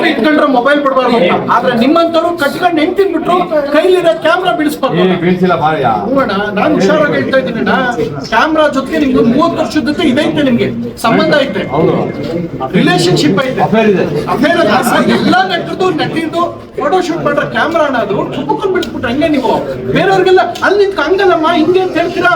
Direct ಇಟ್ಕೊಂಡ್ರೆ mobile ಬಿಡಬಾರ್ದು ಅಂತ. ಆದ್ರೆ ನಿಮ್ಮಂತವ್ರು ಕಟ್ಕೊಂಡು ಹೆಂಡ್ತಿನ್ ಬಿಟ್ರು ಕೈಲಿರೋ ಕ್ಯಾಮ್ರಾ ಬಿಡಿಸ್ಬಾರ್ದು ಬೀಳ್ಸಿಲ್ಲ ನಾನು ಹುಷಾರಾಗಿ ಹೇಳ್ತಾ ಇದ್ದೀನಿ ಕ್ಯಾಮ್ರಾ ಜೊತೆಗೆ ನಿಮ್ಗೆ ಮೂವತ್ತು ವರ್ಷದ ಜೊತೆ ಇದೈತೆ ನಿಮ್ಗೆ. ಸಂಬಂಧ ಐತೆ. ರಿಲೇಶನ್ಶಿಪ್ ಐತೆ. ಅಫೇರ್ ಎಲ್ಲ ನಟದ್ದು ನಟಿದು ಫೋಟೋ ಶೂಟ್ ಮಾಡ್ರ ಕ್ಯಾಮ್ರಾ ಅನ್ನೋದು ಚುಪ್ಪಕೊಂಡು ಬಿಡಿಸ್ಬಿಟ್ರೆ ಹಂಗೆ ನೀವು. ಬೇರೆಯವ್ರಿಗೆಲ್ಲ ಅಲ್ಲಿ ನಿಂತ್ಕೊಂಡು ಹಂಗಲ್ಲಮ್ಮ ಹಿಂಗೆ ಅಂತ ಹೇಳ್ತೀರಾ?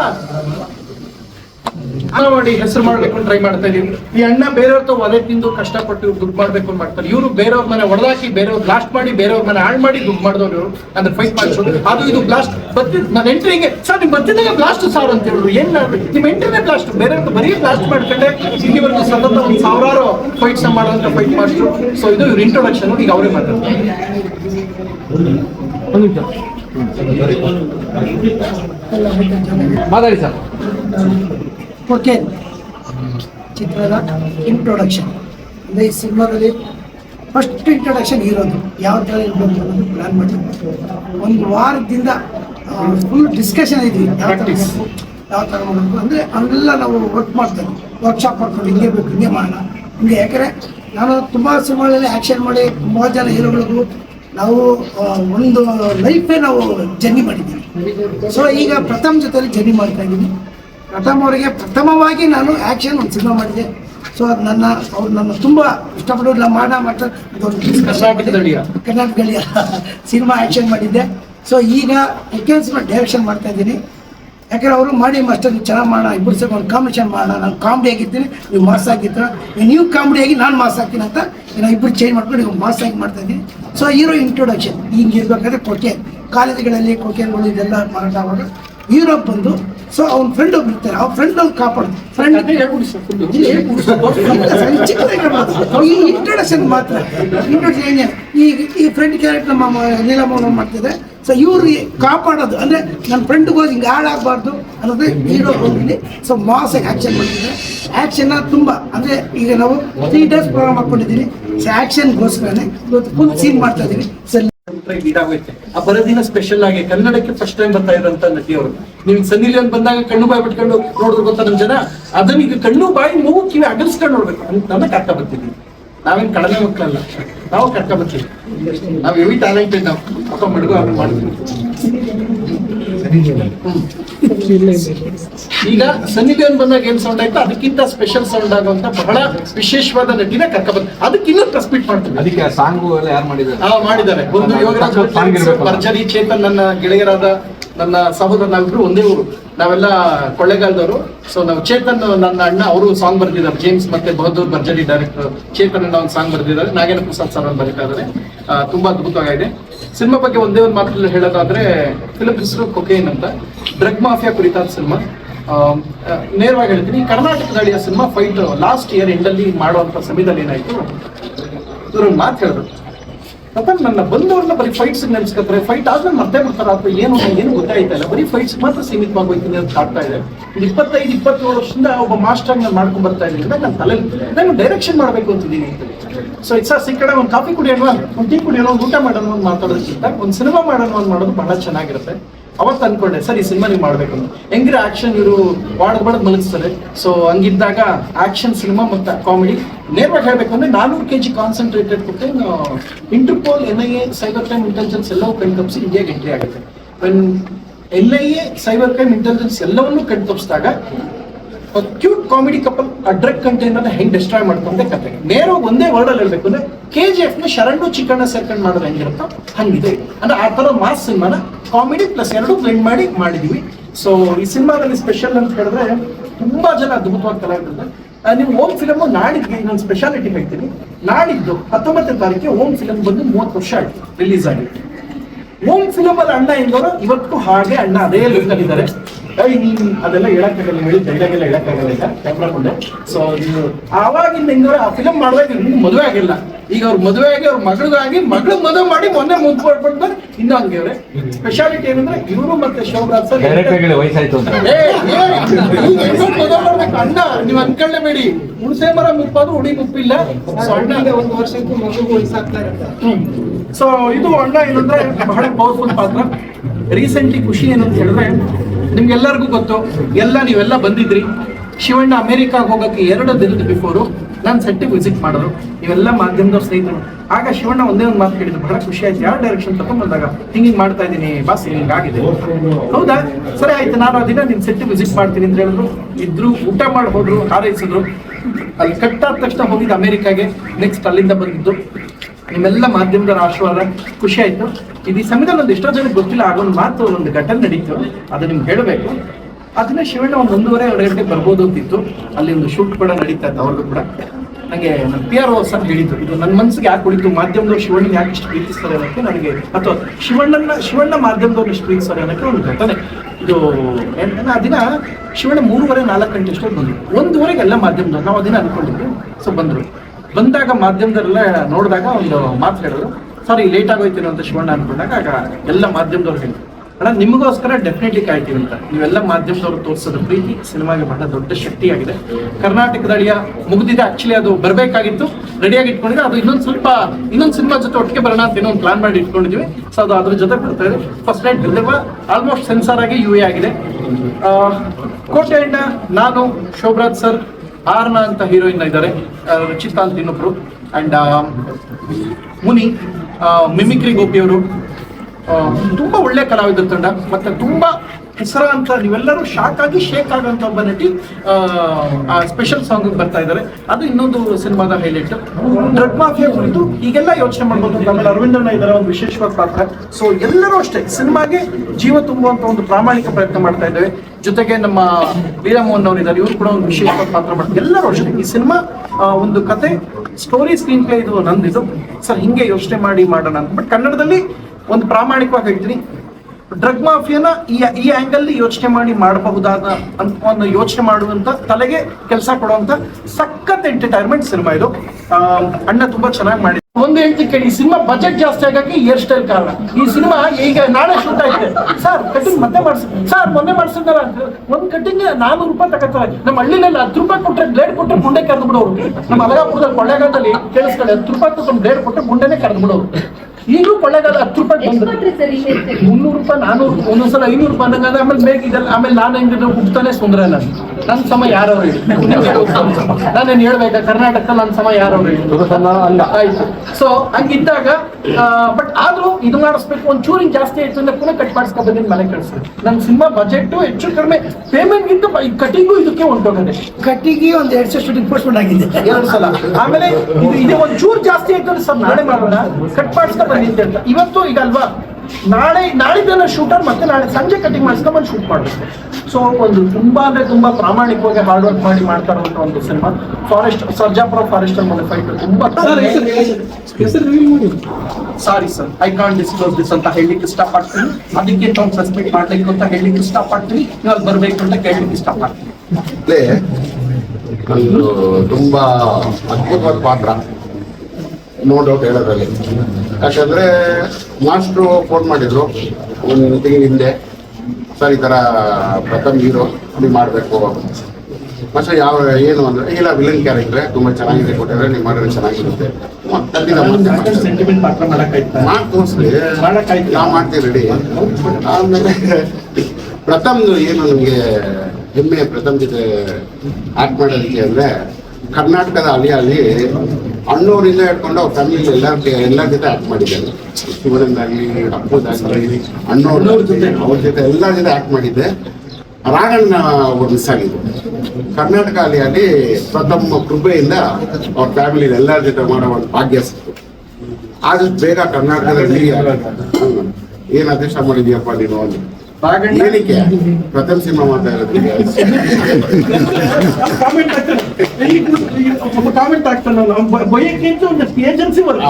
ಹಣ ಮಾಡಿ ಹೆಸರು ಮಾಡ್ಬೇಕು ಟ್ರೈ ಮಾಡ್ತಾ ಇದೀವಿ ಈ ಅಣ್ಣ ಬೇರೆಯವ್ರ ಒಲೆ ತಿಂದು ಕಷ್ಟಪಟ್ಟು ದುಡ್ಡು ಮಾಡ್ಬೇಕು ಅಂತ ಮಾಡ್ತಾರೆ. ಇವರು ಬೇರೆಯವ್ರ ಮನೆ ಹೊಡೆದಾಕಿ ಬೇರೆಯವ್ರು ಬ್ಲಾಸ್ಟ್ ಮಾಡಿ ಬೇರೆಯವ್ರ ಮನೆ ಹಾಳು ಮಾಡಿ ದುಡ್ಡು ಮಾಡಿದವ್ರು ಅಂದ್ರೆ ಫೈಟ್ ಮಾಡಿಸೋದು ಅದು ಇದು ಬ್ಲಾಸ್ಟ್ ಬರ್ತಿದ್ ನಾನು ಎಂಟ್ರಿಗೆ ಸರ್ ನಿಮ್ ಬರ್ತಿದ್ದಾಗ ಬ್ಲಾಸ್ಟ್ ಸಾರ್ ಅಂತ ಹೇಳಿದ್ರು. ಏನ್ ನಿಮ್ ಎಂಟ್ರಿನೇ ಬ್ಲಾಸ್ಟ್ ಬೇರೆಯವ್ರ ಬರೀ ಬ್ಲಾಸ್ಟ್ ಮಾಡ್ಕೊಂಡೆ. ಇಲ್ಲಿವರೆಗೂ ಸತತ ಒಂದು ಸಾವಿರಾರು ಫೈಟ್ಸ್ ಮಾಡುವಂತ ಫೈಟ್ ಮಾಸ್ಟ್ರು ಸೊ ಇದು ಇವ್ರ ಇಂಟ್ರೊಡಕ್ಷನ್ ಈಗ ಅವರೇ ಮಾತಾಡ್ತಾರೆ. ಮಾತಾಡಿ ಸರ್. ಓಕೆ ಚಿತ್ರದ ಇಂಟ್ರೊಡಕ್ಷನ್ ಅಂದರೆ ಈ ಸಿನಿಮಾದಲ್ಲಿ ಫಸ್ಟ್ ಇಂಟ್ರೊಡಕ್ಷನ್ ಇರೋದು. ಯಾವ ಥರ ಇರ್ಬೋದು ಅನ್ನೋದು ಪ್ಲ್ಯಾನ್ ಮಾಡಿದ್ವಿ ಒಂದು ವಾರದಿಂದ ಫುಲ್ ಡಿಸ್ಕಷನ್ ಇದ್ವಿ ಯಾವ ಥರ ಯಾವ ಥರ ಮಾಡಬೇಕು. ಅಂದರೆ ಅವೆಲ್ಲ ನಾವು ವರ್ಕ್ ಮಾಡ್ತೇವೆ. ವರ್ಕ್ಶಾಪ್ ಮಾಡ್ಕೊಂಡು ಹಿಂಗೆ ಬೇಕು ಹಿಂಗೆ ಮಾಡೋಣ. ಹಿಂಗೆ ಯಾಕಂದರೆ ನಾನು ತುಂಬ ಸಿನಿಮಾಗಳಲ್ಲಿ ಆ್ಯಕ್ಷನ್ ಮಾಡಿ ತುಂಬ ಜನ ಹೀರೋಗಳಿಗೂ ನಾವು ಒಂದು ಲೈಫೇ ನಾವು ಜರ್ನಿ ಮಾಡಿದ್ದೀವಿ. ಸೊ ಈಗ ಪ್ರಥಮ ಜೊತೆಯಲ್ಲಿ ಜರ್ನಿ ಮಾಡ್ತಾ ಇದ್ದೀನಿ. ಪ್ರಥಮ ಅವರಿಗೆ ಪ್ರಥಮವಾಗಿ ನಾನು ಆ್ಯಕ್ಷನ್ ಒಂದು ಸಿನಿಮಾ ಮಾಡಿದೆ. ಸೊ ಅದು ನನ್ನ ಅವ್ರು ನನ್ನ ತುಂಬ ಇಷ್ಟಪಟ್ಟು ಇಲ್ಲ ಮಾಡ ಮಾಡ ಅದೊಂದು ಕರ್ನಾಟಕದ ಅಳಿಯ. ಕರ್ನಾಟಕ ಅಳಿಯ ಸಿನಿಮಾ ಆ್ಯಕ್ಷನ್ ಮಾಡಿದ್ದೆ. ಸೊ ಈಗ ಸಿನಿಮಾ ಡೈರೆಕ್ಷನ್ ಮಾಡ್ತಾ ಇದ್ದೀನಿ. ಯಾಕಂದ್ರೆ ಅವರು ಮಾಡಿ ಮಾಸ್ಟರ್ ನೀವು ಚೆನ್ನಾಗಿ ಮಾಡೋಣ ಇಬ್ಬರು ಸೇರಿ ಒಂದು ಕಾಂಬಿನೇಷನ್ ಮಾಡೋಣ ನಾನು ಕಾಮಿಡಿ ಆಗಿರ್ತೀನಿ ನೀವು ಮಾಸ್ ಆಗಿರ್ತೀರ. ನೀವು ಕಾಮಿಡಿ ಆಗಿ ನಾನು ಮಾಸ್ ಹಾಕ್ತೀನಿ ಅಂತ ನಾನು ಇಬ್ಬರು ಚೇಂಜ್ ಮಾಡ್ಕೊಂಡು ನೀವು ಮಾಸ್ ಆಗಿ ಮಾಡ್ತಾ ಇದ್ದೀನಿ. ಸೊ ಹೀರೋ ಇಂಟ್ರೊಡಕ್ಷನ್ ಹಿಂಗೆ ಇರಬೇಕಾದ್ರೆ ಕೊಕೆ ಕಾಲೇಜುಗಳಲ್ಲಿ ಕೊಕೆಗಳು ಇದೆಲ್ಲ ಮಾರಾಟ ಆವಾಗ ಹೀರೋ ಬಂದು ಸೊ ಅವ್ನ ಫ್ರೆಂಡ್ ಒಬ್ರು ಇರ್ತಾರೆ. ಅವ್ರ ಫ್ರೆಂಡ್ ಅವ್ರು ಕಾಪಾಡು ಫ್ರೆಂಡ್ ಸರ್. ಈ ಇಂಟ್ರೊಡಕ್ಷನ್ ಮಾತ್ರ. ಇಂಟ್ರಡಕ್ಷನ್ ಈಗ ಈ ಈ ಫ್ರೆಂಡ್ ಕ್ಯಾರೆಕ್ಟರ್ ನಮ್ಮ ನೀಲಮೋಹನ್ ಮಾಡ್ತಿದೆ ಸೊ ಇವ್ರು ಕಾಪಾಡೋದು. ಅಂದ್ರೆ ನನ್ನ ಫ್ರೆಂಡ್ ಹೋಗಿ ಹಿಂಗೆ ಹಾಳಾಗಬಾರ್ದು ಅನ್ನೋದೇ ಹೀರೋ ಹೋಗಿ so mass action action action ಆ್ಯಕ್ಷನ್ನ ತುಂಬ ಅಂದರೆ ಈಗ ನಾವು ತ್ರೀ ಡೇಸ್ ಪ್ರೋಗ್ರಾಮ್ ಹಾಕ್ಕೊಂಡಿದ್ದೀನಿ. ಸೊ ಆ್ಯಕ್ಷನ್ಗೋಸ್ಕರನೇ ಇವತ್ತು ಫುಲ್ ಸೀನ್ ಮಾಡ್ತಾ ಇದ್ದೀವಿ ಸೊ ಈಡಾಗೋಯ್ತೆ ಆ ಬರೋದಿನ ಸ್ಪೆಷಲ್ ಆಗಿ ಕನ್ನಡಕ್ಕೆ ಫಸ್ಟ್ ಟೈಮ್ ಬರ್ತಾ ಇರೋಂತ ನಟಿ ಅವರು. ನೀವು ಸನ್ನಿ ಲಿಯೋನ್ ಬಂದಾಗ ಕಣ್ಣು ಬಾಯಿ ಬಿಟ್ಕೊಂಡು ನೋಡಿದ್ರು ಗೊತ್ತಾ ನಮ್ ಜನ? ಅದನ್ನ ಈಗ ಕಣ್ಣು ಬಾಯಿ ಮೂಗು ಕಿವಿ ಅಗಲ್ಸ್ಕೊಂಡು ನೋಡ್ಬೇಕು. ಅಂತ ನನ್ನ ಕರ್ಕ ಬರ್ತಿದ್ವಿ. ನಾವೇನ್ ಕಡಿಮೆ ಮಕ್ಕಳಲ್ಲ. ನಾವು ಕರ್ಕ ಬರ್ತೀವಿ. ನಾವ್ ಎವಿ ಟ್ಯಾಲೆಂಟೆಡ್ ನಾವು. ಅಪ್ಪ ಮಡುಗು ಅವ್ರು ಮಾಡ್ತೀವಿ. ಈಗ ಸನ್ನಿ ಲಿಯೋನ್ ಬಂದಾಗ ಏನ್ ಸೌಂಡ್ ಆಯ್ತು? ಅದಕ್ಕಿಂತ ಸ್ಪೆಷಲ್ ಸೌಂಡ್ ಆಗುವಂತ ಬಹಳ ವಿಶೇಷವಾದ ನಟಿನ ಕರ್ಕೊಂಡ್ ಅದಕ್ಕೆ ಇನ್ನೂ ಟ್ರಸ್ಪಿಟ್ ಮಾಡ್ತೀವಿ. ಅದಕ್ಕೆ ಸಾಂಗ್ ಎಲ್ಲ ಯಾರು ಮಾಡಿದ್ದಾರೆ? ಹಾ ಮಾಡಿದ್ದಾರೆ. ಒಂದು ಯೋಗರಾಜ್. ಭರ್ಜರಿ ಚೇತನ್ ನನ್ನ ಗೆಳೆಯರಾದ ನನ್ನ ಸಹೋದರ ನಾವಿಬ್ರು ಒಂದೇ ಊರು. ನಾವೆಲ್ಲ ಕೊಳ್ಳೆಗಾಲದವರು. ಸೊ ನಾವು ಚೇತನ್ ನನ್ನ ಅಣ್ಣ ಅವರು ಸಾಂಗ್ ಬರೆದಿದ್ದಾರೆ. ಜೇಮ್ಸ್ ಮತ್ತೆ ಬಹದ್ದೂರ್ ಭರ್ಜರಿ ಡೈರೆಕ್ಟರ್ ಚೇತನ್ ಅಣ್ಣ ಒಂದು ಸಾಂಗ್ ಬರೆದಿದ್ದಾರೆ. ನಾಗೇಂದ್ರ ಪ್ರಸಾದ್ ಸರ್ ಅವ್ರು ಬರೀತಾ ಇದ್ದಾರೆ ತುಂಬಾ ಅದ್ಭುತವಾಗಿದೆ. ಸಿನಿಮಾ ಬಗ್ಗೆ ಒಂದೇ ಒಂದು ಮಾತಲ್ಲಿ ಹೇಳೋದಾದ್ರೆ ಫಿಲಂ ಹೆಸರು ಕೊಕೇನ್ ಅಂತ. ಡ್ರಗ್ ಮಾಫಿಯಾ ಕುರಿತಾದ ಸಿನಿಮಾ. ನೇರವಾಗಿ ಹೇಳ್ತೀನಿ, ಕರ್ನಾಟಕದ ಅಳಿಯ ಸಿನಿಮಾ ಫೈಟ್ ಲಾಸ್ಟ್ ಇಯರ್ ಎಂಡಲ್ಲಿ ಮಾಡುವಂಥ ಸಮಯದಲ್ಲಿ ಏನಾಯಿತು? ಇವರು ಮಾತು ಹೇಳಿದ್ರು. ಮತ್ತೆ ನನ್ನ ಬಂದವ್ರನ್ನ ಬರೀ ಫೈಟ್ಸ್ ನೆನೆಸ್ಕೊತಾರೆ. ಫೈಟ್ ಆದ್ಮೇಲೆ ಮತ್ತೆ ಬಿಡ್ತಾರ ಅಥವಾ ಏನು ಏನು ಗೊತ್ತಾಯ್ತಾ ಇಲ್ಲ. ಬರೀ ಫೈಟ್ಸ್ ಮಾತ್ರ ಸೀಮಿತವಾಗೋಯ್ತೀನಿ ಅಂತ ಕಾಡ್ತಾ ಇದೆ. ಇದು ಇಪ್ಪತ್ತೈದು ಇಪ್ಪತ್ತೇಳು ವರ್ಷದಿಂದ ಒಬ್ಬ ಮಾಸ್ಟರ್ ನಾನು ಮಾಡ್ಕೊಂಡು ಬರ್ತಾ ಇದ್ದೀನಿ. ನನ್ನ ತಲೆ ನಾನು ಡೈರೆಕ್ಷನ್ ಮಾಡಬೇಕು ಅಂತಿದ್ದೀನಿ. ಸೊ ಇಟ್ಸ್ ಆ ಸಿಕ್ಕಡ ಒಂದು ಕಾಫಿ ಕುಡಿಯೋಣ ಒಂದು ಟೀ ಕುಡಿಯೋಣ ಒಂದು ಊಟ ಮಾಡೋಣ ಒಂದು ಮಾತಾಡೋದಕ್ಕಿಂತ ಒಂದು ಸಿನಿಮಾ ಮಾಡೋಣ ಒಂದು ಮಾಡೋದು ಬಹಳ ಚೆನ್ನಾಗಿರುತ್ತೆ. ಅವತ್ತು ಅನ್ಕೊಂಡೆ, ಸರ್ ಈ ಸಿನಿಮಾ ನೀವು ಮಾಡ್ಬೇಕು ಹೆಂಗ್ರೆ ಆಕ್ಷನ್ ಇವರು ಬಾಡದ್ ಬಾಡದ್ ಮಲಗಿಸ್ತಾರೆ. ಸೊ ಹಂಗಿದ್ದಾಗ ಆಕ್ಷನ್ ಸಿನಿಮಾ ಮತ್ತೆ ಕಾಮಿಡಿ ನೇರವಾಗಿ ಹೇಳ್ಬೇಕು ಅಂದ್ರೆ ನಾನೂರು ಕೆಜಿ ಕಾನ್ಸಂಟ್ರೇಟೆಡ್ ಕೊಟ್ಟೆ Interpol N I A cyber crime intelligence ಎಲ್ಲವೂ ಕಣ್ತಪ್ಪಿಸಿ ಇಂಡಿಯಾಗೆ ಎಂಟ್ರಿ ಆಗುತ್ತೆ. L I A cyber crime intelligence ಎಲ್ಲವನ್ನೂ ಕಣ್ತಪ್ಪಿಸಿದಾಗ ಕ್ಯೂಟ್ ಕಾಮಿಡಿ ಕಪಲ್ ಅಡ್ರೆಕ್ ಕಂಟೈನರ್ ಹೆಂಗ್ ಡಿಸ್ಟ್ರಾಯ್ ಮಾಡ್ಕೊಂಡೆ ಕತೆ ನೇರ ಒಂದೇ ವರ್ಡ್ ಅಲ್ಲಿ ಹೇಳ್ಬೇಕು ಅಂದ್ರೆ ಕೆ ಜಿ ಎಫ್ನ ಶರಣು ಚಿಕ್ಕಣ್ಣ ಸೇರ್ಕೊಂಡು ಮಾಡೋದು ಹೆಂಗಿರುತ್ತೋ ಹಂಗಿದೆ. ಅಂದ್ರೆ ಆ ತರ ಮಾಸ್ ಸಿನಿಮಾನ ಕಾಮಿಡಿ ಪ್ಲಸ್ ಎರಡು ಬ್ಲೆಂಡ್ ಮಾಡಿ ಮಾಡಿದೀವಿ. ಸೊ ಈ ಸಿನಿಮಾದಲ್ಲಿ ಸ್ಪೆಷಲ್ ಅಂತ ಹೇಳಿದ್ರೆ, ತುಂಬಾ ಜನ ಅದ್ಭುತವಾಗಿ ಕಲಾವಿದ್ರೆ ನೀವು ಓಮ್ ಫಿಲಮ್ ನಾಡಿದ್ಗೆ ಇನ್ನೊಂದು ಸ್ಪೆಷಾಲಿಟಿ ಹೇಳ್ತೀನಿ. ನಾಡಿದ್ದು ಹತ್ತೊಂಬತ್ತನೇ ತಾರೀಕಿಗೆ ಓಮ್ ಫಿಲಮ್ ಬಂದು ಮೂವತ್ತು ವರ್ಷ ಆಯ್ತು ರಿಲೀಸ್ ಆಗಿತ್ತು ಓಮ್ ಫಿಲಮ್ ಅಲ್ಲಿ ಅಣ್ಣ ಹೆಂಗವರು? ಇವತ್ತು ಹಾಗೆ ಅಣ್ಣ ಅದೇ ಲುಕ್ ಇದ್ದಾರೆ ನೀನ್ ಅದೆಲ್ಲ ಹೇಳಕ್ಕಾಗಲ್ಲ ಹೇಳಿ ಡೈಲಾಗ್ ಎಲ್ಲ ಹೇಳಕ್ಕಾಗಲ್ಲ ಈಗ. ಕ್ಯಾಮ್ರಾ ಕೊಂಡೆ ಸೊ ನೀವು ಆವಾಗಿಂದ ಹೆಂಗವ್ರೆ ಆ ಫಿಲಮ್ ಮಾಡುವಾಗ ನಿಮ್ಗೆ ಮದುವೆ ಆಗಿಲ್ಲ. ಈಗ ಅವ್ರ ಮದುವೆ ಆಗಿ ಅವ್ರ ಮಗಳಿಗಾಗಿ ಮಗಳು ಮದುವೆ ಮಾಡಿ ಮೊನ್ನೆ ಮುದ್ದು ಮಾಡ್ಬಿಟ್ಟು ಇನ್ನೂ ಹಂಗೆ ಅವ್ರೆ. ಸ್ಪೆಷಾಲಿಟಿ ಏನಂದ್ರೆ ಇವರು ಮತ್ತೆ ಶೋಭರಾಜ್ ಸರ್ ವಯಸ್ಸಾಯ್ತು ಅಣ್ಣ ನೀವು ಅನ್ಕೊಳ್ಳೇಬೇಡಿ ಹುಣಸೆ ಮರ ಮುಪ್ಪಾದ್ರು ಉಡಿ ಮುಪ್ಪಿಲ್ಲ. ಸೊ ಅಣ್ಣ ಒಂದು ವರ್ಷಕ್ಕೂ ಮಗು ವಯಸ್ಸಾಗ್ತಾ ಇರುತ್ತೆ. ಸೊ ಇದು ಅಣ್ಣ ಏನಂದ್ರೆ ಬಹಳ ಪವರ್ಫುಲ್ ಪಾತ್ರ. ರೀಸೆಂಟ್ಲಿ ಖುಷಿ ಏನಂತ ಹೇಳಿದ್ರೆ ನಿಮ್ಗೆಲ್ಲರಿಗೂ ಗೊತ್ತು, ಎಲ್ಲ ನೀವೆಲ್ಲ ಬಂದಿದ್ರಿ. ಶಿವಣ್ಣ ಅಮೆರಿಕಾಗೆ ಹೋಗಕ್ಕೆ ಎರಡು ದಿನದ ಬಿಫೋರು ನಾನು ಸೆಟ್ಟಿಗೆ ವಿಸಿಟ್ ಮಾಡೋರು ಇವೆಲ್ಲ ಮಾಧ್ಯಮದವ್ರು ಸ್ನೇಹಿತರು. ಆಗ ಶಿವಣ್ಣ ಒಂದೇ ಒಂದು ಮಾತು ಹೇಳಿದ್ರು, ಬಹಳ ಖುಷಿ ಆಯ್ತು ಯಾವ ಡೈರೆಕ್ಷನ್ ತಗೊಂಡ್ ಬಂದಾಗ? ಹಿಂಗ್ ಹಿಂಗ್ ಮಾಡ್ತಾ ಇದ್ದೀನಿ ಬಾಸ್ ಹಿಂಗ್ ಆಗಿದೆ. ಹೌದಾ? ಸರಿ ಆಯ್ತು, ನಾನು ಆ ದಿನ ನಿಮ್ಮ ಸೆಟ್ಟಿಗೆ ವಿಸಿಟ್ ಮಾಡ್ತೀನಿ ಅಂತ ಹೇಳಿದ್ರು. ಇದ್ರು, ಊಟ ಮಾಡಿ ಹೋದ್ರು, ಹಾರೈಸಿದ್ರು. ಅಲ್ಲಿ ಕಟ್ಟಾದ ತಕ್ಷಣ ಹೋಗಿದ್ದು ಅಮೆರಿಕಾಗೆ ನೆಕ್ಸ್ಟ್ ಅಲ್ಲಿಂದ ಬಂದಿದ್ದು. ನಿಮ್ಮೆಲ್ಲ ಮಾಧ್ಯಮದವರ ಆಶೀರ್ವಾದ ಖುಷಿ ಆಯ್ತು. ಇದು ಈ ಸಮಯದಲ್ಲಿ ಒಂದು ಎಷ್ಟೋ ಜನಕ್ಕೆ ಗೊತ್ತಿಲ್ಲ ಆಗೊಂದು ಮಾತು, ಒಂದು ಘಟನೆ ನಡೀತು. ಅದು ನಿಮ್ಗೆ ಹೇಳಬೇಕು. ಅದನ್ನ ಶಿವಣ್ಣ ಒಂದು ಒಂದೂವರೆ ಎರಡು ಗಂಟೆಗೆ ಬರ್ಬೋದು ಅಂತಿತ್ತು. ಅಲ್ಲಿ ಒಂದು ಶೂಟ್ ಕೂಡ ನಡೀತಾ ಇತ್ತು ಅವ್ರಿಗೂ ಕೂಡ. ನನಗೆ ನನ್ನ ಪಿ ಆರ್ ಓಸ್ ಅಂತ ಹೇಳಿದ್ದು ಇದು ನನ್ನ ಮನಸ್ಸಿಗೆ ಯಾಕೆ ಕುಳಿತು ಮಾಧ್ಯಮದವ್ರು ಶಿವಣ್ಣ ಯಾಕೆ ಇಷ್ಟು ಪ್ರೀತಿಸ್ತಾರೆ ಅನ್ನೋಕ್ಕೆ ನನಗೆ ಅಥವಾ ಶಿವಣ್ಣನ ಶಿವಣ್ಣ ಮಾಧ್ಯಮದವ್ರು ಇಷ್ಟು ಪ್ರೀತಿಸ್ತಾರೆ ಅನ್ನೋಕ್ಕೆ ಒಂದು ಘಟನೆ. ಇದು ಆ ದಿನ ಶಿವಣ್ಣ ಮೂರುವರೆ ನಾಲ್ಕು ಗಂಟೆ ಅಷ್ಟೊತ್ತು ಬಂದರು. ಒಂದುವರೆಗೆ ಎಲ್ಲ ಮಾಧ್ಯಮದವ್ರು, ನಾವು ದಿನ ಅನ್ಕೊಂಡಿದ್ವಿ. ಸೊ ಬಂದ್ರು. ಬಂದಾಗ ಮಾಧ್ಯಮದವರೆಲ್ಲ ನೋಡಿದಾಗ ಒಂದು ಮಾತು ಹೇಳಿದ್ರು, ಸಾರಿ ಲೇಟ್ ಆಗೋಯ್ತೀನಿ ಅಂತ ಶಿವಣ್ಣ ಅನ್ಕೊಂಡಾಗ ಆಗ ಎಲ್ಲ ಮಾಧ್ಯಮದವ್ರು ಹೇಳಿದ್ರು. ಅಣ್ಣ, ನಿಮಗೋಸ್ಕರ ಡೆಫಿನೆಟ್ಲಿ ಕಾಯ್ತೀವಿ ಅಂತ. ನೀವೆಲ್ಲ ಮಾಧ್ಯಮದವ್ರು ತೋರಿಸೋದು ಪ್ರೀತಿ ಸಿನಿಮಾಗೆ ಬಹಳ ದೊಡ್ಡ ಶಕ್ತಿಯಾಗಿದೆ. ಕರ್ನಾಟಕದ ಅಳಿಯ ಮುಗಿದಿದೆ. ಆಕ್ಚುಲಿ ಅದು ಬರಬೇಕಾಗಿತ್ತು. ರೆಡಿಯಾಗಿ ಇಟ್ಕೊಂಡಿದ್ರೆ ಅದು ಇನ್ನೊಂದು ಸ್ವಲ್ಪ, ಇನ್ನೊಂದು ಸಿನಿಮಾ ಜೊತೆ ಒಟ್ಟಿಗೆ ಬರೋಣ ಅಂತ ಇನ್ನೊಂದು ಪ್ಲಾನ್ ಮಾಡಿ ಇಟ್ಕೊಂಡಿದ್ವಿ. ಸೊ ಅದು ಅದ್ರ ಜೊತೆ ಬರ್ತಾ ಇದೆ. ಫಸ್ಟ್ ನೈಟ್ ಗೆಲ್ಲವ ಆಲ್ಮೋಸ್ಟ್ ಸೆನ್ಸಾರ್ ಆಗಿ ಯು ಎ ಆಗಿದೆ. ಕೋಟೆ ಅಣ್ಣ ನಾನು, ಶೋಭರಾಜ್ ಸರ್ ಆರ್ನ ಅಂತ ಹೀರೋಯಿನ್ ಇದ್ದಾರೆ. ರಚಿತಾ ಅಂತ ಇನ್ನೊಬ್ರು. ಅಂಡ್ ಮುನಿ ಮಿಮಿಕ್ರಿ ಗೋಪಿಯವರು. ತುಂಬಾ ಒಳ್ಳೆ ಕಲಾವಿದರ ತಂಡ, ಮತ್ತೆ ತುಂಬಾ ಹೆಸರಾಂತ ನೀವೆಲ್ಲರೂ ಶಾಕ್ ಆಗಿ ಶೇಕ್ ಆಗಂತ ಒಬ್ಬ ನಟಿ, ಆ ಸ್ಪೆಷಲ್ ಸಾಂಗ್ ಬರ್ತಾ ಇದ್ದಾರೆ. ಅದು ಇನ್ನೊಂದು ಸಿನಿಮಾದ ಹೈಲೈಟ್ ಡ್ರಗ್ ಮಾಫಿಯಾ ಕುರಿತು ಈಗೆಲ್ಲ ಯೋಚನೆ ಮಾಡ್ಬೋದು. ಆಮೇಲೆ ಅರವಿಂದಣ್ಣ ಇದರ ಒಂದು ವಿಶೇಷವಾದ ಪಾತ್ರ. ಸೊ ಎಲ್ಲರೂ ಅಷ್ಟೇ, ಸಿನಿಮಾಗೆ ಜೀವ ತುಂಬುವಂತ ಒಂದು ಪ್ರಾಮಾಣಿಕ ಪ್ರಯತ್ನ ಮಾಡ್ತಾ ಇದ್ದೇವೆ. ಜೊತೆಗೆ ನಮ್ಮ ವೀರಮೋಹನ್ ಅವರು ಇದ್ದಾರೆ ಇವರು ಕೂಡ ಒಂದು ವಿಶೇಷವಾದ ಪಾತ್ರ ಮಾಡ್ತಾರೆ ಎಲ್ಲರೂ ಅಷ್ಟೇ. ಈ ಸಿನಿಮಾ ಒಂದು ಕತೆ ಸ್ಟೋರಿ ಸ್ಕ್ರೀನ್ ಪ್ಲೇ ಇದು ನಂದಿದು. ಸರ್, ಹಿಂಗೆ ಯೋಚನೆ ಮಾಡಿ ಮಾಡೋಣ ಅಂತ. ಬಟ್ ಕನ್ನಡದಲ್ಲಿ ಒಂದು ಪ್ರಾಮಾಣಿಕವಾಗಿ ಹೇಳ್ತೀನಿ. ಡ್ರಗ್ ಮಾಫಿಯಾನ ಈ ಈ ಆಂಗಲ್ ಯೋಚನೆ ಮಾಡಿ ಮಾಡಬಹುದಾದ ಅಂತ ಒಂದು ಯೋಚನೆ ಮಾಡುವಂತ ತಲೆಗೆ ಕೆಲಸ ಕೊಡುವಂತ ಸಖತ್ ಎಂಟರ್ಟೈನ್ಮೆಂಟ್ ಸಿನಿಮಾ ಇದು. ಅಣ್ಣ ತುಂಬಾ ಚೆನ್ನಾಗಿ ಮಾಡಿ ಒಂದು ಹೇಳ್ತೀನಿ ಕೇಳಿ, ಈ ಸಿನಿಮಾ ಬಜೆಟ್ ಜಾಸ್ತಿ ಆಗಕ್ಕೆ ಹೇರ್ ಸ್ಟೈಲ್ ಕಾರಣ. ಈ ಸಿನಿಮಾ ಈಗ ನಾಳೆ ಶೂಟ್ ಆಗಿದೆ ಸರ್ ಕಟಿಂಗ್ ಮತ್ತೆ ಮಾಡಿಸಿ ಸರ್ ಮೊನ್ನೆ ಮಾಡಿಸಿದಾರ ಒಂದ್ ಕಟಿಂಗ್ ನಾನೂರು ರೂಪಾಯಿ ತಗೋತಾರೆ ನಮ್ಮ ಹಳ್ಳಿನಲ್ಲಿ ಹತ್ತು ರೂಪಾಯಿ ಕೊಟ್ಟರೆ ಬ್ಲೇಡ್ ಕೊಟ್ಟರೆ ಗುಂಡೆ ಕರೆದು ಬಿಡೋರು. ನಮ್ಮ ಅಲಗಾಪುರದಲ್ಲಿ, ಕೊಳ್ಳೇಗಾಲದಲ್ಲಿ ಕೇಳಿಸ್ಕೊಳ್ಳಿ, ಹತ್ತು ರೂಪಾಯಿ ತಗೊಂಡು ಬ್ಲೇಡ್ ಕೊಟ್ಟರೆ ಗುಂಡೆನೇ ಕರೆದು ಬಿಡೋರು. ಈಗಲೂ ಕೊಳ್ಳೆಗಾಲ ಹತ್ತು ರೂಪಾಯಿ ಮುನ್ನೂರು ರೂಪಾಯಿ ನಾನೂರು ಒಂದೊಂದ್ಸಲ ಐನೂರು ರೂಪಾಯಿ ಅಂದಂಗ ಆಮೇಲೆ ಬೇಕಿದ್ದಲ್ಲ ಆಮೇಲೆ ನಾನು ಹೆಂಗಿದ್ರೆ ಹುಡ್ತಾನೆ ಸುಂದ್ರೆ ನಾನು ನನ್ನ ಸಮ ಯಾರವ್ರು ಹೇಳಿ? ನಾನೇನು ಹೇಳ್ಬೇಕಾ? ಕರ್ನಾಟಕದಲ್ಲಿ ನನ್ನ ಸಮ ಯಾರವ್ರು ಹೇಳಿ? ಆಯ್ತು. ಸೊ ಹಂಗಿದ್ದಾಗ ಬಟ್ ಆದ್ರೂ ಇದು ಮಾಡಿಸ್ಬೇಕು. ಒಂದ್ ಚೂರಿಂಗ್ ಜಾಸ್ತಿ ಆಯ್ತು ಅಂದ್ರೆ ಪುನಃ ಕಟ್ ಮಾಡಿಸ್ಕೊ ಬಂದಿದ್ದು ಮನೆ ಕಳಿಸಿ ನನ್ನ ಸಿನಿಮಾ ಬಜೆಟ್ ಹೆಚ್ಚು ಕಡಿಮೆ ಪೇಮೆಂಟ್ ಗಿಂತ ಕಟಿಂಗು ಇದಕ್ಕೆ ಹೊಂಟೋಗದೆ ಕಟಿಂಗ್ ಒಂದು ಎರಡು ಶೂಟಿಂಗ್ ಪೋಸ್ಟ್ಮೆಂಟ್ ಆಗಿದೆ. ಎರಡು ಸಲ. ಆಮೇಲೆ ಇದು ಇದೆ ಒಂಚೂರು ಚೂರ್ ಜಾಸ್ತಿ ಆಯ್ತು ಅಂದ್ರೆ ಸರ್ ನಾಳೆ ಮಾಡೋಣ. ಕಟ್ ಮಾಡಿಸ್ಕೊ ಬನ್ನಿ ಅಂತ ಇವತ್ತು ಈಗ ಅಲ್ವಾ? ನಾಳೆ ನಾಳಿದ್ದನ್ನ ಶೂಟರ್ ಮತ್ತೆ ನಾಳೆ ಸಂಜೆ ಕಟಿಂಗ್ ಮಾಡಿಸ್ಕೊಂಡ್ ಬಂದು ಶೂಟ್ ಮಾಡಬೇಕು. ಸೊ ಒಂದು ತುಂಬಾ ಅಂದರೆ ತುಂಬಾ ಪ್ರಾಮಾಣಿಕವಾಗಿ ಹಾರ್ಡ್ ವರ್ಕ್ ಮಾಡಿ ಮಾಡ್ತಾರಂತ ಒಂದು ಸಿನಿಮಾ ಫಾರೆಸ್ಟ್ ಸರ್ಜಾಪುರ ಫಾರೆಸ್ಟ್ ಅಲ್ಲಿ ಫೈಟ್ ತುಂಬಾ sorry sir. I can't disclose this ಅಂತ ಹೇಳಲಿಕ್ಕೆ ಇಷ್ಟಪಡ್ತೀನಿ. ಅದಕ್ಕೆ ಒಂದು ಸಸ್ಪೆಕ್ಟ್ ಮಾಡ್ಲಿಕ್ಕೆ ಅಂತ ಹೇಳಲಿಕ್ಕೆ ಇಷ್ಟಪಡ್ತೀನಿ. ಇವಾಗ ಬರಬೇಕು ಬರ್ಬೇಕು ಅಂತ ಕೇಳಲಿಕ್ಕೆ ಇಷ್ಟಪಡ್ತೀನಿ. ತುಂಬಾ ಅದ್ಭುತವಾದ ಪಾತ್ರ. ನೋ ಡೌಟ್ ಹೇಳೋದ್ರಲ್ಲಿ. ಯಾಕಂದ್ರೆ ಮಾಸ್ಟ್ರು ಫೋನ್ ಮಾಡಿದ್ರು ಒಂದು ತಿಂಗಳ ಹಿಂದೆ. ಸರ್ ಈ ಥರ ಪ್ರಥಮ್ ಹೀರೋ ನೀವು ಮಾಡಬೇಕು. ಮತ್ತೆ ಯಾವ ಏನು ಅಂದರೆ ಇಲ್ಲ ವಿಲನ್ ಕ್ಯಾರೆಕ್ಟ್ರೆ ತುಂಬ ಚೆನ್ನಾಗಿದೆ ಕೊಟ್ಟಿದ್ರೆ ನೀವು ಮಾಡಿದ್ರೆ ಚೆನ್ನಾಗಿರುತ್ತೆ. ಮಾಡಿ ತೋರಿಸ್ರಿ. ನಾವು ಮಾಡ್ತೀವಿ ರೆಡಿ ಆಮೇಲೆ ಪ್ರಥಮ್ದು ಏನು ನಮಗೆ ಹೆಮ್ಮೆ ಪ್ರಥಮ್ ಜೊತೆ ಆ್ಯಕ್ಟ್ ಮಾಡೋದಕ್ಕೆ ಅಂದರೆ ಕರ್ನಾಟಕದ ಅಲ್ಲಿ ಅಲ್ಲಿ ಅಣ್ಣೂರಿಂದ ಹಿಡ್ಕೊಂಡು ಅವ್ರ ಫ್ಯಾಮಿಲಿ ಎಲ್ಲರ ಎಲ್ಲರ ಜೊತೆ ಆಕ್ಟ್ ಮಾಡಿದ್ದಾರೆ. ಶಿವರಂದಾಗ್ಲಿ ಅಪ್ಪದಾಗ್ಲಿ ಅಣ್ಣವ್ರ ಜೊತೆ. ಅವ್ರ ಜೊತೆ ಎಲ್ಲರ ಜೊತೆ ಆಕ್ಟ್ ಮಾಡಿದ್ದೆ. ರಾಗಣ್ಣ ಅವ್ರು ಮಿಸ್ ಆಗಿದ್ರು. ಕರ್ನಾಟಕ ಅಲಿಯಲ್ಲಿ ಪ್ರಥಮ ಕೃಪೆಯಿಂದ ಅವ್ರ ಫ್ಯಾಮಿಲಿ ಎಲ್ಲರ ಜೊತೆ ಮಾಡೋ ಒಂದು ಭಾಗ್ಯ ಸಿಕ್ತು. ಆದಷ್ಟು ಬೇಗ ಕರ್ನಾಟಕದಲ್ಲಿ ಏನ್ ಅದೃಷ್ಟ ಮಾಡಿದ್ಯಪ್ಪ ನೀನು ಅಂತ. ಏನಕ್ಕೆ? ಪ್ರಥಮ ಸಿನಿಮಾ ಮಾತಾಡೋದು ಕಾಮೆಂಟ್ ಕಾಮೆಂಟ್ ಆಗ್ತಾನೆ ಬಯಕ್ಕಿಂತ ಒಂದು ಏಜೆನ್ಸಿ ವರ್ಕ್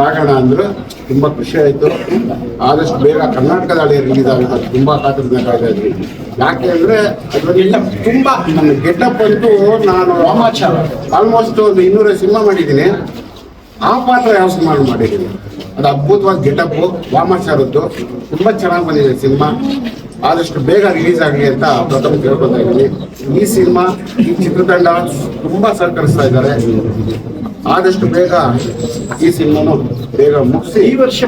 ರಾಗಣ ಅಂದ್ರೆ ತುಂಬಾ ಖುಷಿ ಆಯ್ತು. ಆದಷ್ಟು ಬೇಗ ಕರ್ನಾಟಕದ ಹಳ್ಳಿ ರಿಲೀಸ್ ಆಗುತ್ತೆ. ತುಂಬಾ ಕಾತರದಿಂದ ಕಾಯ್ತಾ ಇದ್ವಿ. ಯಾಕೆ ಅಂದ್ರೆ ತುಂಬಾ ನನ್ನ ಗೆಟಪ್ ಅಂತೂ ನಾನು. ಆಲ್ಮೋಸ್ಟ್ ಒಂದು ಇನ್ನೂರ ಸಿನಿಮಾ ಮಾಡಿದ್ದೀನಿ. ಆ ಪಾತ್ರ ಯಾವ ಸಿನಿಮಾ ಮಾಡಿದ್ದೀನಿ. ಅದು ಅದ್ಭುತವಾದ ಗೆಟಪ್ ವಾಮಾಚಾರದ್ದು. ತುಂಬಾ ಚೆನ್ನಾಗಿ ಬಂದಿದೆ ಸಿನಿಮಾ. ಆದಷ್ಟು ಬೇಗ ರಿಲೀಸ್ ಆಗಲಿ ಅಂತ ಪ್ರಥಮ ಕೇಳ್ಕೊತಾ ಇದ್ದೀನಿ. ಈ ಸಿನಿಮಾ ಈ ಚಿತ್ರತಂಡ ತುಂಬಾ ಸಹಕರಿಸ್ತಾ ಇದ್ದಾರೆ. ಆದಷ್ಟು ಬೇಗ ಈ ಸಿನಿಮಾನು ಬೇಗ ಮುಗಿಸಿ ಈ ವರ್ಷ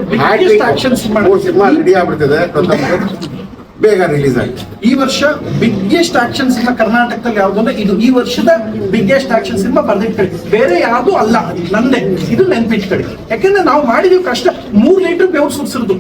ಆಕ್ಷನ್. ಮೂರು ಸಿನಿಮಾ. ರೆಡಿ ಆಗ್ಬಿಡ್ತಿದೆ ಪ್ರಥಮ ಬೇಗ ರಿಲೀಸ್ ಆಗಿದೆ ಈ ವರ್ಷ ಬಿಗ್ಗೆಸ್ಟ್ ಆಕ್ಷನ್ ಸಿನಿಮಾ ಕರ್ನಾಟಕದಲ್ಲಿ ಯಾವ್ದು ಅಂದ್ರೆ ಇದು ಈ ವರ್ಷದ ಬಿಗ್ಗೆಸ್ಟ್ ಆಕ್ಷನ್ ಸಿನಿಮಾ ಬರ್ದಿಟ್ಕೊಳ್ಳಿ ಬೇರೆ ಯಾವ್ದು ಅಲ್ಲ ನಂದೇ. ಇದು ನೆನ್ಪಿಟ್ಕೊಳ್ಳಿ ಯಾಕಂದ್ರೆ ನಾವು ಮಾಡಿದೀವಿ ಕಷ್ಟ. ಮೂರ್ ಲೀಟರ್ ಬೆವ್ರು ಸುರಿಸಿರೋದು.